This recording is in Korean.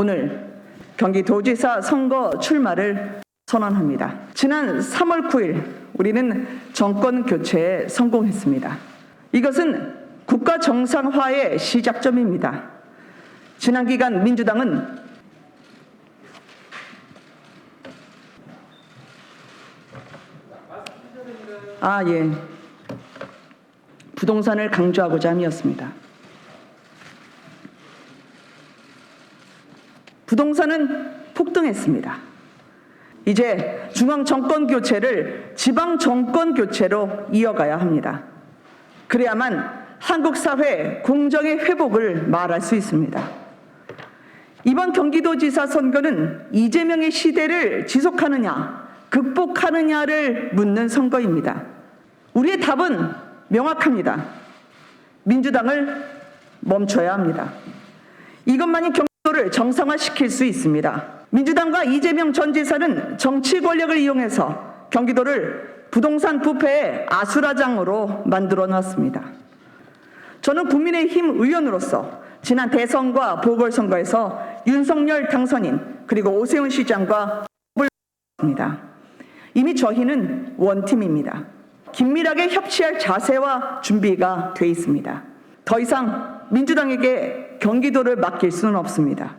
오늘 경기도지사 선거 출마를 선언합니다. 지난 3월 9일 우리는 정권 교체에 성공했습니다. 이것은 국가 정상화의 시작점입니다. 지난 기간 민주당은 아, 예. 부동산을 강조하고자 함이었습니다. 부동산은 폭등했습니다. 이제 중앙 정권 교체를 지방 정권 교체로 이어가야 합니다. 그래야만 한국 사회 공정의 회복을 말할 수 있습니다. 이번 경기도지사 선거는 이재명의 시대를 지속하느냐, 극복하느냐를 묻는 선거입니다. 우리의 답은 명확합니다. 민주당을 멈춰야 합니다. 이것만이 경 기도를 정상화시킬 수 있습니다. 민주당과 이재명 전 지사는 정치 권력을 이용해서 경기도를 부동산 부패의 아수라장으로 만들어 놨습니다. 저는 국민의힘 의원으로서 지난 대선과 보궐선거에서 윤석열 당선인 그리고 오세훈 시장과 합니다. 이미 저희는 원팀입니다. 긴밀하게 협치할 자세와 준비가 돼 있습니다. 더 이상 민주당에게 경기도를 맡길 수는 없습니다.